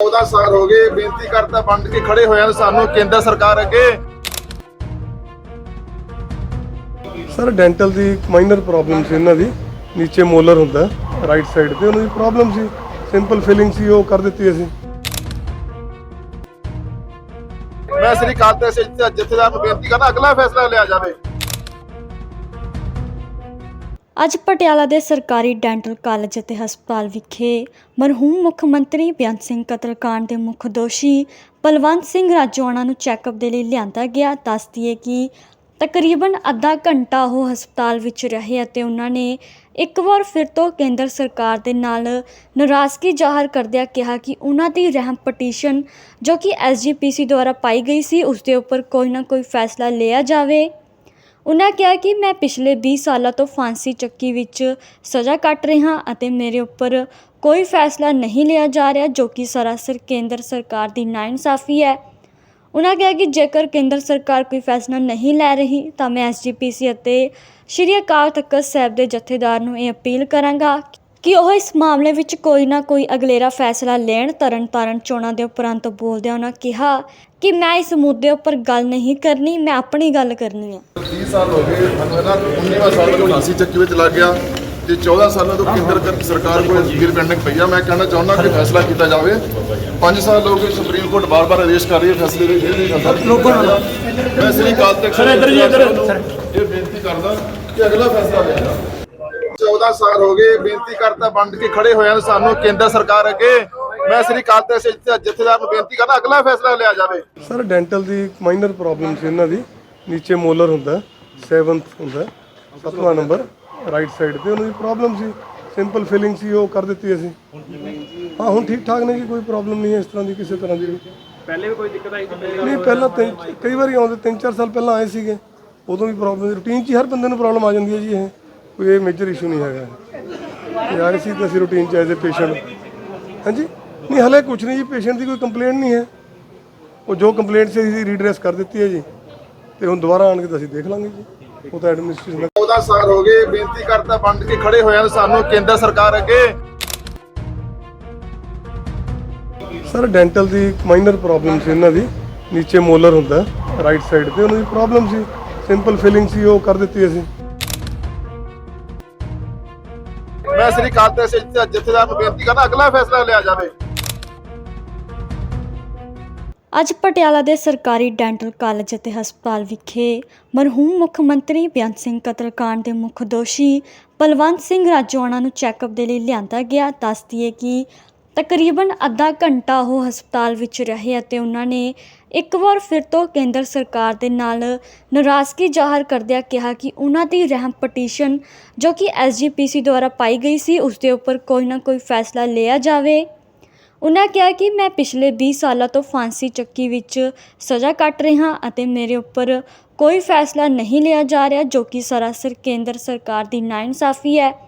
14 ਸਾਲ ਹੋ ਗਏ ਬੇਨਤੀ ਕਰਤਾ ਬੰਦ ਕੇ ਖੜੇ ਹੋਏ ਹਨ ਸਾਨੂੰ ਕੇਂਦਰ ਸਰਕਾਰ ਅੱਗੇ। ਸਰ ਡੈਂਟਲ ਦੀ ਮਾਈਨਰ ਪ੍ਰੋਬਲਮ ਸੀ ਇਹਨਾਂ ਦੀ। ਨੀਚੇ ਮੋਲਰ ਹੁੰਦਾ ਰਾਈਟ ਸਾਈਡ ਤੇ ਉਹਨਾਂ ਦੀ ਪ੍ਰੋਬਲਮ ਸੀ। ਸਿੰਪਲ ਫਿਲਿੰਗ ਸੀ ਉਹ ਕਰ ਦਿੱਤੀ ਅਸੀਂ। ਮੈਂ ਸ੍ਰੀ ਤਖਤ ਸਾਹਿਬ ਜਥੇਦਾਰ ਨੂੰ ਬੇਨਤੀ ਕਰਦਾ ਅਗਲਾ ਫੈਸਲਾ ਲਿਆ ਜਾਵੇ। ਅੱਜ ਪਟਿਆਲਾ ਦੇ ਸਰਕਾਰੀ ਡੈਂਟਲ ਕਾਲਜ ਅਤੇ ਹਸਪਤਾਲ ਵਿਖੇ ਮਰਹੂਮ ਮੁੱਖ ਮੰਤਰੀ ਬੇਅੰਤ ਸਿੰਘ ਕਤਲकांड ਦੇ ਮੁੱਖ ਦੋਸ਼ੀ ਬਲਵੰਤ ਸਿੰਘ ਰਾਜੋਆਣਾ ਨੂੰ ਚੈੱਕਅਪ ਦੇ ਲਈ ਲਿਆਂਦਾ ਗਿਆ। ਦੱਸਦੀਏ ਕਿ ਤਕਰੀਬਨ ਅੱਧਾ ਘੰਟਾ ਉਹ ਹਸਪਤਾਲ ਵਿੱਚ ਰਹੇ ਅਤੇ ਉਹਨਾਂ ਨੇ ਇੱਕ ਵਾਰ ਫਿਰ ਤੋਂ ਕੇਂਦਰ ਸਰਕਾਰ ਦੇ ਨਾਲ ਨਾਰਾਜ਼ਗੀ ਜ਼ਾਹਰ ਕਰਦਿਆਂ ਕਿਹਾ ਕਿ ਉਹਨਾਂ ਦੀ ਰਹਿਮ ਪਟੀਸ਼ਨ ਜੋ ਕਿ ਐਸਜੀਪੀਸੀ ਦੁਆਰਾ ਪਾਈ ਗਈ ਸੀ, ਉਸ ਦੇ ਉੱਪਰ ਕੋਈ ਨਾ ਕੋਈ ਫੈਸਲਾ ਲਿਆ ਜਾਵੇ। ਉਹਨਾਂ ਕਿਹਾ ਕਿ ਮੈਂ ਪਿਛਲੇ ਵੀਹ ਸਾਲਾਂ ਤੋਂ ਫਾਂਸੀ ਚੱਕੀ ਵਿੱਚ ਸਜ਼ਾ ਕੱਟ ਰਿਹਾ ਅਤੇ ਮੇਰੇ ਉੱਪਰ ਕੋਈ ਫੈਸਲਾ ਨਹੀਂ ਲਿਆ ਜਾ ਰਿਹਾ ਜੋ ਕਿ ਸਰਾਸਰ ਕੇਂਦਰ ਸਰਕਾਰ ਦੀ ਨਾਇਨਸਾਫੀ ਹੈ। ਉਹਨਾਂ ਕਿਹਾ ਕਿ ਜੇਕਰ ਕੇਂਦਰ ਸਰਕਾਰ ਕੋਈ ਫੈਸਲਾ ਨਹੀਂ ਲੈ ਰਹੀ ਤਾਂ ਮੈਂ ਐਸਜੀਪੀਸੀ ਅਤੇ ਸ਼੍ਰੀ ਅਕਾਲ ਤਖਤ ਸਾਹਿਬ ਦੇ ਜਥੇਦਾਰ ਨੂੰ ਇਹ ਅਪੀਲ ਕਰਾਂਗਾ ਕਿ ਉਹ ਇਸ ਮਾਮਲੇ ਵਿੱਚ ਕੋਈ ਨਾ ਕੋਈ ਅਗਲੇਰਾ ਫੈਸਲਾ ਲੈਣ ਤਰਨਤਾਰਨ ਚੋਣਾਂ ਦੇ ਉਪਰੰਤ ਬੋਲਦਿਆਂ ਉਹਨਾਂ ਕਿਹਾ ਕਿ ਮੈਂ ਇਸ ਮੁੱਦੇ ਉੱਪਰ ਗੱਲ ਨਹੀਂ ਕਰਨੀ ਮੈਂ ਆਪਣੀ ਗੱਲ ਕਰਨੀ ਹੈ 30 ਸਾਲ ਹੋ ਗਏ ਮੈਨੂੰ ਨਾ 19ਵਾਂ ਸਾਲ ਤੋਂ ਨਾਸੀ ਚੱਕੀ ਵਿੱਚ ਲੱਗ ਗਿਆ ਤੇ 14 ਸਾਲਾਂ ਤੋਂ ਕੇਂਦਰ ਕ- ਸਰਕਾਰ ਕੋਲ ਜ਼ੀਰ ਪੈਂਡਿੰਗ ਪਈ ਆ। ਮੈਂ ਕਹਿਣਾ ਚਾਹੁੰਦਾ ਕਿ ਫੈਸਲਾ ਕੀਤਾ ਜਾਵੇ। 5 ਸਾਲ ਹੋ ਗਏ ਸੁਪਰੀਮ ਕੋਰਟ ਬਾਰ-ਬਾਰ ਆਦੇਸ਼ ਕਰ ਰਹੀ ਹੈ ਫੈਸਲੇ ਦੇ ਇਹ ਨਹੀਂ ਕਰਦਾ ਲੋਕਾਂ ਮੈਂ ਸ੍ਰੀ ਅਕਾਲ ਤਖਤ ਸਰ ਇੱਧਰ ਜੀ ਇੱਧਰ ਇਹ ਬੇਨਤੀ ਕਰਦਾ ਕਿ ਅਗਲਾ ਫੈਸਲਾ ਲਿਆ ਜਾਵੇ। 14 ਸਾਲ ਹੋ ਗਏ ਬੇਨਤੀ ਕਰਤਾ ਬੰਦ ਕੇ ਖੜੇ ਹੋਏ ਹਨ ਸਾਨੂੰ ਕੇਂਦਰ ਸਰਕਾਰ ਅੱਗੇ ਮੈਂ ਸ੍ਰੀ ਅਕਾਲ ਤਖਤ ਸਾਹਿਬ ਜਥੇਦਾਰ ਨੂੰ ਬੇਨਤੀ ਕਰਦਾ ਅਗਲਾ ਫੈਸਲਾ ਲਿਆ ਜਾਵੇ। ਸਰ ਡੈਂਟਲ ਦੀ ਮਾਈਨਰ ਪ੍ਰੋਬਲਮ ਸੀ ਇਹਨਾਂ ਦੀ। ਨੀਚੇ ਮੋਲਰ ਹੁੰਦਾ 7th ਹੁੰਦਾ ਸੱਤਵਾਂ ਨੰਬਰ ਰਾਈਟ ਸਾਈਡ ਤੇ ਉਹਨਾਂ ਦੀ ਪ੍ਰੋਬਲਮ ਸੀ। ਸਿੰਪਲ ਫਿਲਿੰਗ ਸੀ ਉਹ ਕਰ ਦਿੱਤੀ ਅਸੀਂ। ਹਾਂ ਹੁਣ ਠੀਕ ਠਾਕ ਨੇ ਜੀ ਕੋਈ ਪ੍ਰੋਬਲਮ ਨਹੀਂ ਹੈ ਇਸ ਤਰ੍ਹਾਂ ਦੀ ਕਿਸੇ ਤਰ੍ਹਾਂ ਦੀ। ਪਹਿਲੇ ਵੀ ਕੋਈ ਦਿੱਕਤ ਆਈ ਸੀ ਨਹੀਂ ਪਹਿਲਾਂ ਤਿੰਨ ਕਈ ਵਾਰੀ ਆਉਂਦੇ ਤਿੰਨ ਚਾਰ ਸਾਲ ਪਹਿਲਾਂ ਆਏ ਸੀਗੇ। ਉਦੋਂ ਵੀ ਪ੍ਰੋਬਲਮ ਰੂਟੀਨ 'ਚ ਹੀ ਹਰ ਬੰਦੇ ਨੂੰ ਪ੍ਰੋਬਲਮ ਆ ਜਾਂਦੀ ਹੈ ਜੀ ਇਹ। ਕੋਈ ਇਹ ਮੇਜਰ ਇਸ਼ੂ ਨਹੀਂ ਹੈਗਾ। ਇਹ ਆਏ ਸੀ ਤਾਂ ਅਸੀਂ ਰੂਟੀਨ 'ਚ ਐਜ਼ ਪੇਸ਼ੈਂਟ ਹਾਂਜੀ? ਨਹੀਂ ਹਲੇ ਕੁਝ ਨਹੀਂ ਜੀ ਪੇਸ਼ੈਂਟ ਦੀ ਕੋਈ ਕੰਪਲੇਂਟ ਨਹੀਂ ਹੈ। ਉਹ ਜੋ ਕੰਪਲੇਂਟ ਸੀ ਅਸੀਂ ਰੀਡਰੈਸ ਕਰ ਦਿੱਤੀ ਹੈ ਜੀ। ਤੇ ਹੁਣ ਦੁਬਾਰਾ ਆਣ ਕੇ ਤਾਂ ਅਸੀਂ ਦੇਖ ਲਾਂਗੇ ਜੀ। ਉਹ ਤਾਂ ਐਡਮਿਨਿਸਟ੍ਰੇਸ਼ਨ ਦਾ 14 ਸਾਲ ਹੋ ਗਏ ਬੇਨਤੀ ਕਰਤਾ ਬੰਦ ਕੇ ਖੜੇ ਹੋਏ ਹਨ ਸਾਨੂੰ ਕੇਂਦਰ ਸਰਕਾਰ ਅੱਗੇ। ਸਰ ਡੈਂਟਲ ਦੀ ਮਾਈਨਰ ਪ੍ਰੋਬਲਮ ਸੀ ਇਹਨਾਂ ਦੀ। ਨੀਚੇ ਮੋਲਰ ਹੁੰਦਾ ਰਾਈਟ ਸਾਈਡ ਤੇ ਉਹਨਾਂ ਦੀ ਪ੍ਰੋਬਲਮ ਸੀ। ਸਿੰਪਲ ਫਿਲਿੰਗ ਸੀ ਉਹ ਕਰ ਦਿੱਤੀ ਅਸੀਂ। ਮੈਂ ਸ੍ਰੀ ਅਕਾਲ ਤਖਤ ਜਥੇਦਾਰ ਨੂੰ ਬੇਨਤੀ ਕਰਦਾ, ਅਗਲਾ ਫੈਸਲਾ ਲਿਆ ਜਾਵੇ। ਅੱਜ ਪਟਿਆਲਾ ਦੇ ਸਰਕਾਰੀ ਡੈਂਟਲ ਕਾਲਜ ਅਤੇ ਹਸਪਤਾਲ ਵਿਖੇ ਮਰਹੂਮ ਮੁੱਖ ਮੰਤਰੀ ਬੇਅੰਤ ਸਿੰਘ ਕਤਲकांड ਦੇ ਮੁੱਖ ਦੋਸ਼ੀ ਬਲਵੰਤ ਸਿੰਘ ਰਾਜੋਆਣਾ ਨੂੰ ਚੈੱਕਅਪ ਦੇ ਲਈ ਲਿਆਂਦਾ ਗਿਆ। ਦੱਸਦੀਏ ਕਿ ਤਕਰੀਬਨ ਅੱਧਾ ਘੰਟਾ ਉਹ ਹਸਪਤਾਲ ਵਿੱਚ ਰਹੇ ਅਤੇ ਉਹਨਾਂ ਨੇ ਇੱਕ ਵਾਰ ਫਿਰ ਤੋਂ ਕੇਂਦਰ ਸਰਕਾਰ ਦੇ ਨਾਲ ਨਾਰਾਜ਼ਗੀ ਜ਼ਾਹਰ ਕਰਦਿਆਂ ਕਿਹਾ ਕਿ ਉਹਨਾਂ ਦੀ ਰਹਿਮ ਪਟੀਸ਼ਨ ਜੋ ਕਿ ਐਸਜੀਪੀਸੀ ਦੁਆਰਾ ਪਾਈ ਗਈ ਸੀ, ਉਸ ਦੇ ਉੱਪਰ ਕੋਈ ਨਾ ਕੋਈ ਫੈਸਲਾ ਲਿਆ ਜਾਵੇ। ਉਹਨਾਂ ਕਿਹਾ ਕਿ ਮੈਂ ਪਿਛਲੇ 20 ਸਾਲਾਂ ਤੋਂ ਫਾਂਸੀ ਚੱਕੀ ਵਿੱਚ ਸਜ਼ਾ ਕੱਟ ਰਿਹਾ ਅਤੇ ਮੇਰੇ ਉੱਪਰ ਕੋਈ ਫੈਸਲਾ ਨਹੀਂ ਲਿਆ ਜਾ ਰਿਹਾ, ਜੋ ਕਿ ਸਰਾਸਰ ਕੇਂਦਰ ਸਰਕਾਰ ਦੀ ਨਾਇਨਸਾਫੀ ਹੈ।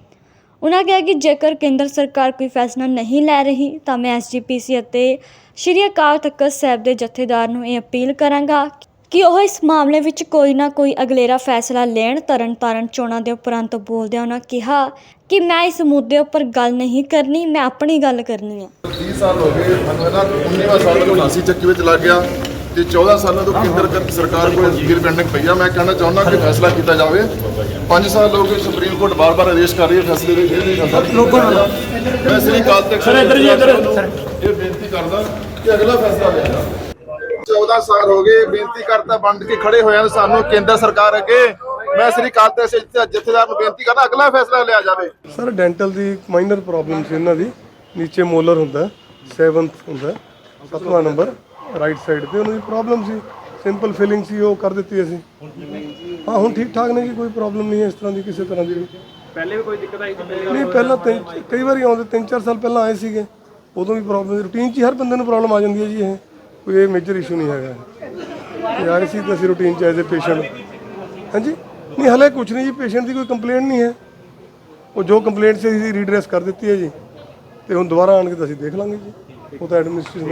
ਉਨ੍ਹਾਂ ਕਿਹਾ ਕਿ ਜੇਕਰ ਕੇਂਦਰ ਸਰਕਾਰ ਕੋਈ ਫੈਸਲਾ ਨਹੀਂ ਲੈ ਰਹੀ, ਤਾਂ ਮੈਂ ਐਸਜੀਪੀਸੀ ਅਤੇ ਸ਼੍ਰੀ ਅਕਾਲ ਤਖਤ ਸਾਹਿਬ ਦੇ ਜਥੇਦਾਰ ਨੂੰ ਇਹ ਅਪੀਲ ਕਰਾਂਗਾ ਕਿ ਉਹ ਇਸ ਮਾਮਲੇ ਵਿੱਚ ਕੋਈ ਨਾ ਕੋਈ ਅਗਲੇਰਾ ਫੈਸਲਾ ਲੈਣ। ਤਰਨਤਾਰਨ ਚੋਣਾਂ ਦੇ ਉਪਰੰਤ ਬੋਲਦਿਆਂ ਉਹਨਾਂ ਕਿਹਾ ਕਿ ਮੈਂ ਇਸ ਮੁੱਦੇ ਉੱਪਰ ਗੱਲ ਨਹੀਂ ਕਰਨੀ, ਮੈਂ ਆਪਣੀ ਗੱਲ ਕਰਨੀ ਹੈ 30 ਸਾਲ ਹੋ ਗਏ, ਮੈਨੂੰ ਨਾ 19ਵਾਂ ਸਾਲ ਤੋਂ ਨਾਸੀ ਚੱਕੀ ਵਿੱਚ ਲੱਗ ਗਿਆ ਤੇ 14 ਸਾਲਾਂ ਤੋਂ ਕੇਂਦਰ ਸਰਕਾਰ ਕੋਲ ਜ਼ੀਰ ਪੈਂਡਿੰਗ ਪਈ ਆ। ਮੈਂ ਕਹਿਣਾ ਚਾਹੁੰਦਾ ਕਿ ਫੈਸਲਾ ਕੀਤਾ ਜਾਵੇ। 5 ਸਾਲ ਹੋ ਗਏ ਸੁਪਰੀਮ ਕੋਰਟ ਬਾਰ-ਬਾਰ ਆਦੇਸ਼ ਕਰ ਰਹੀ ਹੈ ਫੈਸਲੇ ਦੇ ਨਹੀਂ ਕਰਦਾ। ਲੋਕਾਂ ਮੈਂ ਸ੍ਰੀ ਅਕਾਲ ਤਖਤ ਸਰ ਇੱਧਰ ਜੀ ਇੱਧਰ। ਇਹ ਬੇਨਤੀ ਕਰਦਾ ਕਿ ਅਗਲਾ ਫੈਸਲਾ ਲਿਆ ਜਾਵੇ। 14 ਸਾਲ ਹੋ ਗਏ ਬੇਨਤੀ ਕਰਤਾ ਬੰਦ ਕੇ ਖੜੇ ਹੋਏ ਹਨ ਸਾਨੂੰ ਕੇਂਦਰ ਸਰਕਾਰ ਅੱਗੇ। ਮੈਂ ਸ੍ਰੀ ਤਖਤ ਸਾਹਿਬ ਜਥੇਦਾਰ ਨੂੰ ਬੇਨਤੀ ਕਰਦਾ ਅਗਲਾ ਫੈਸਲਾ ਲਿਆ ਜਾਵੇ। ਸਰ ਡੈਂਟਲ ਦੀ ਇੱਕ ਮਾਈਨਰ ਪ੍ਰੋਬਲਮ ਸੀ ਇਹਨਾਂ ਦੀ। ਨੀਚੇ ਮੋਲਰ ਹੁੰਦਾ 7th ਹੁੰਦਾ ਸੱਤਵਾਂ ਨੰਬਰ ਰਾਈਟ ਸਾਈਡ ਤੇ ਉਹਨਾਂ ਦੀ ਪ੍ਰੋਬਲਮ ਸੀ। ਸਿੰਪਲ ਫਿਲਿੰਗ ਸੀ ਉਹ ਕਰ ਦਿੱਤੀ ਅਸੀਂ। ਹਾਂ ਹੁਣ ਠੀਕ ਠਾਕ ਨੇ ਜੀ ਕੋਈ ਪ੍ਰੋਬਲਮ ਨਹੀਂ ਹੈ ਇਸ ਤਰ੍ਹਾਂ ਦੀ ਕਿਸੇ ਤਰ੍ਹਾਂ ਦੀ। ਪਹਿਲੇ ਵੀ ਕੋਈ ਦਿੱਕਤ ਆਈ ਸੀ ਨਹੀਂ ਪਹਿਲਾਂ ਤਿੰਨ ਕਈ ਵਾਰੀ ਆਉਂਦੇ ਤਿੰਨ ਚਾਰ ਸਾਲ ਪਹਿਲਾਂ ਆਏ ਸੀਗੇ। ਉਦੋਂ ਵੀ ਪ੍ਰੋਬਲਮ ਰੂਟੀਨ 'ਚ ਹੀ ਹਰ ਬੰਦੇ ਨੂੰ ਪ੍ਰੋਬਲਮ ਆ ਜਾਂਦੀ ਹੈ ਜੀ ਇਹ। ਕੋਈ ਇਹ ਮੇਜਰ ਇਸ਼ੂ ਨਹੀਂ ਹੈਗਾ। ਇਹ ਆਏ ਸੀ ਤਾਂ ਅਸੀਂ ਰੂਟੀਨ 'ਚ ਐਜ਼ ਅ ਪੇਸ਼ੈਂਟ ਹਾਂਜੀ? ਨਹੀਂ ਹਲੇ ਕੁਝ ਨਹੀਂ ਜੀ ਪੇਸ਼ੈਂਟ ਦੀ ਕੋਈ ਕੰਪਲੇਂਟ ਨਹੀਂ ਹੈ। ਉਹ ਜੋ ਕੰਪਲੇਂਟ ਸੀ ਅਸੀਂ ਰੀਡਰੈਸ ਕਰ ਦਿੱਤੀ ਹੈ ਜੀ। ਤੇ ਹੁਣ ਦੁਬਾਰਾ ਆਣ ਕੇ ਤਾਂ ਅਸੀਂ ਦੇਖ ਲਾਂਗੇ ਜੀ। ਉਹ ਤਾਂ ਐਡਮਿਨਿਸਟ੍ਰੇਸ਼ਨ